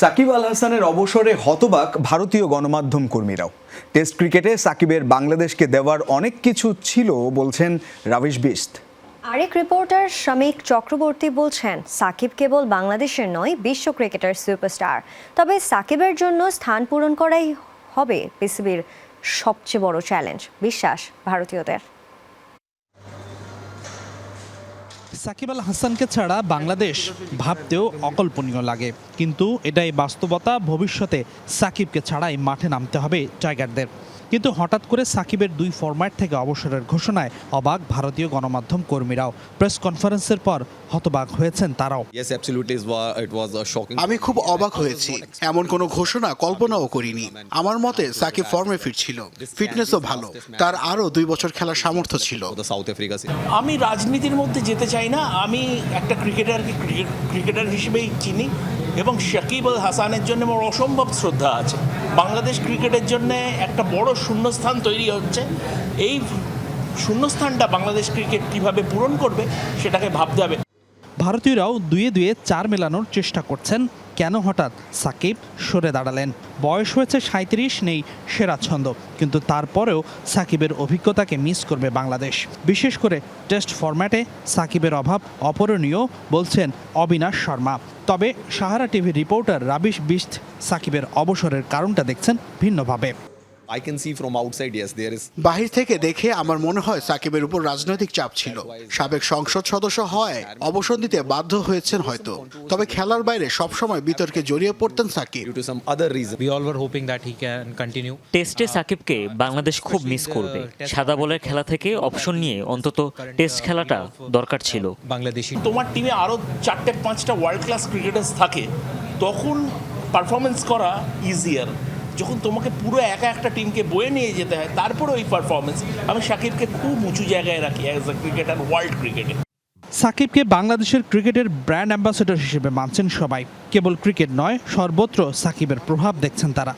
সাকিব আল হাসানের অবসরে হতবাক ভারতীয় গণমাধ্যম কর্মীরাও। টেস্ট ক্রিকেটে সাকিবের বাংলাদেশকে দেওয়ার অনেক কিছু ছিল, বলছেন রাবিশ বিস্ত আরেক রিপোর্টার শ্রমিক চক্রবর্তী বলছেন, সাকিব কেবল বাংলাদেশের নয়, বিশ্ব ক্রিকেটার সুপারস্টার। তবে সাকিবের জন্য স্থান পূরণ করাই হবে পিসিবির সবচেয়ে বড় চ্যালেঞ্জ বিশ্বাস ভারতীয়দের। সাকিব আল হাসানকে ছাড়া বাংলাদেশ ভাবতেও অকল্পনীয় লাগে। কিন্তু এটাই বাস্তবতা, ভবিষ্যতে সাকিবকে ছাড়াই মাঠে নামতে হবে টাইগারদের। কিন্তু হঠাৎ করে সাকিবের দুই ফরম্যাট থেকে অবসরের ঘোষণায় অবাক ভারতীয় গণমাধ্যম কর্মীরাও। প্রেস কনফারেন্সের পর হতবাক হয়েছেন তারাও. আমি খুব অবাক হয়েছি। এমন কোনো ঘোষণা কল্পনাও করিনি। আমার মতে সাকিব ফর্মে ফিরছিল। ফিটনেসও ভালো। তার আরও দুই বছর খেলার সামর্থ্য ছিল। South আমি রাজনীতির মধ্যে যেতে চাই না। আমি একটা ক্রিকেটারকে ক্রিকেটার হিসেবেই চিনি। এবং শাকিবুল হাসানের জন্য আমার অসম্ভব শ্রদ্ধা আছে। বাংলাদেশ ক্রিকেটের জন্য একটা বড় শূন্যস্থান তৈরি হচ্ছে। এই শূন্যস্থানটা বাংলাদেশ ক্রিকেট কীভাবে পূরণ করবে সেটাকে ভাবতে হবে। ভারতীয়রাও দুয়ে দুয়ে চার মেলানোর চেষ্টা করছেন। কেন হঠাৎ সাকিব সরে দাঁড়ালেন? বয়স হয়েছে সাঁত্রিশ নেই সেরা ছন্দ। কিন্তু তারপরেও সাকিবের অভিজ্ঞতাকে মিস করবে বাংলাদেশ। বিশেষ করে টেস্ট ফরম্যাটে সাকিবের অভাব অপরণীয় বলছেন অবিনাশ শর্মা। তবে সাহারা টিভির রিপোর্টার রাবিশ বিস্ত সাকিবের অবসরের কারণটা দেখছেন ভিন্নভাবে। I can see from outside, yes, there is. বাহির থেকে দেখে আমার মনে হয় সাকিবের উপর রাজনৈতিক চাপ ছিল। সাবেক সংসদ সদস্য হয় অবসর দিতে বাধ্য হয়েছেন হয়তো। তবে খেলার বাইরে সবসময় বিতর্কে জড়িয়ে পড়তেন Shakib. Due to some other reason. We all were hoping that he can continue. টেস্টে সাকিবকে বাংলাদেশ খুব মিস করবে। সাদা বলের খেলা থেকে অপশন নিয়ে অন্তত টেস্ট খেলাটা দরকার ছিল। Bangladeshi তোমার টিমে আরও চারটে পাঁচটা ওয়ার্ল্ড ক্লাস ক্রিকেটার্স থাকে তখন পারফরমেন্স করা ইজিয়ার যখন তোমাকে পুরো একা একটা টিমকে বয়ে নিয়ে যেতে হয়, তারপরে ওই পারফরমেন্স আমি সাকিবকে খুব উঁচু জায়গায় রাখি অ্যাজ এ ক্রিকেটার ওয়ার্ল্ড ক্রিকেটে সাকিবকে বাংলাদেশের ক্রিকেটের ব্র্যান্ড অ্যাম্বাসেডর হিসেবে মানছেন সবাই। কেবল ক্রিকেট নয়, সর্বত্র সাকিবের প্রভাব দেখছেন তারা।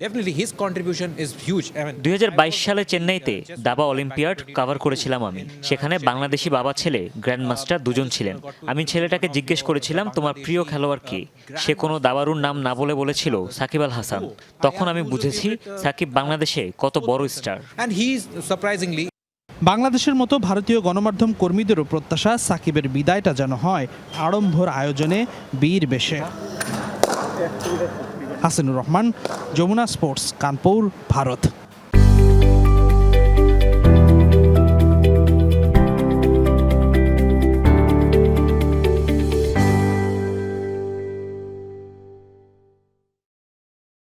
Definitely, his contribution is huge. I mean, দুই সালে চেন্নাইতে দাবা অলিম্পিয়াড কভার করেছিলাম আমি। সেখানে বাংলাদেশি বাবা ছেলে গ্র্যান্ড মাস্টার দুজন ছিলেন। আমি ছেলেটাকে জিজ্ঞেস করেছিলাম তোমার প্রিয় খেলোয়াড় কে? সে কোনো দাবারুর নাম না বলে বলেছিল সাকিব আল হাসান। তখন আমি বুঝেছি সাকিব বাংলাদেশে কত বড় স্টার বাংলাদেশের মতো ভারতীয় গণমাধ্যম কর্মীদেরও প্রত্যাশা সাকিবের বিদায়টা যেন হয় আড়ম্বর আয়োজনে বীর বেশে। হাসিনুর রহমান যমুনা স্পোর্টস কানপুর ভারত।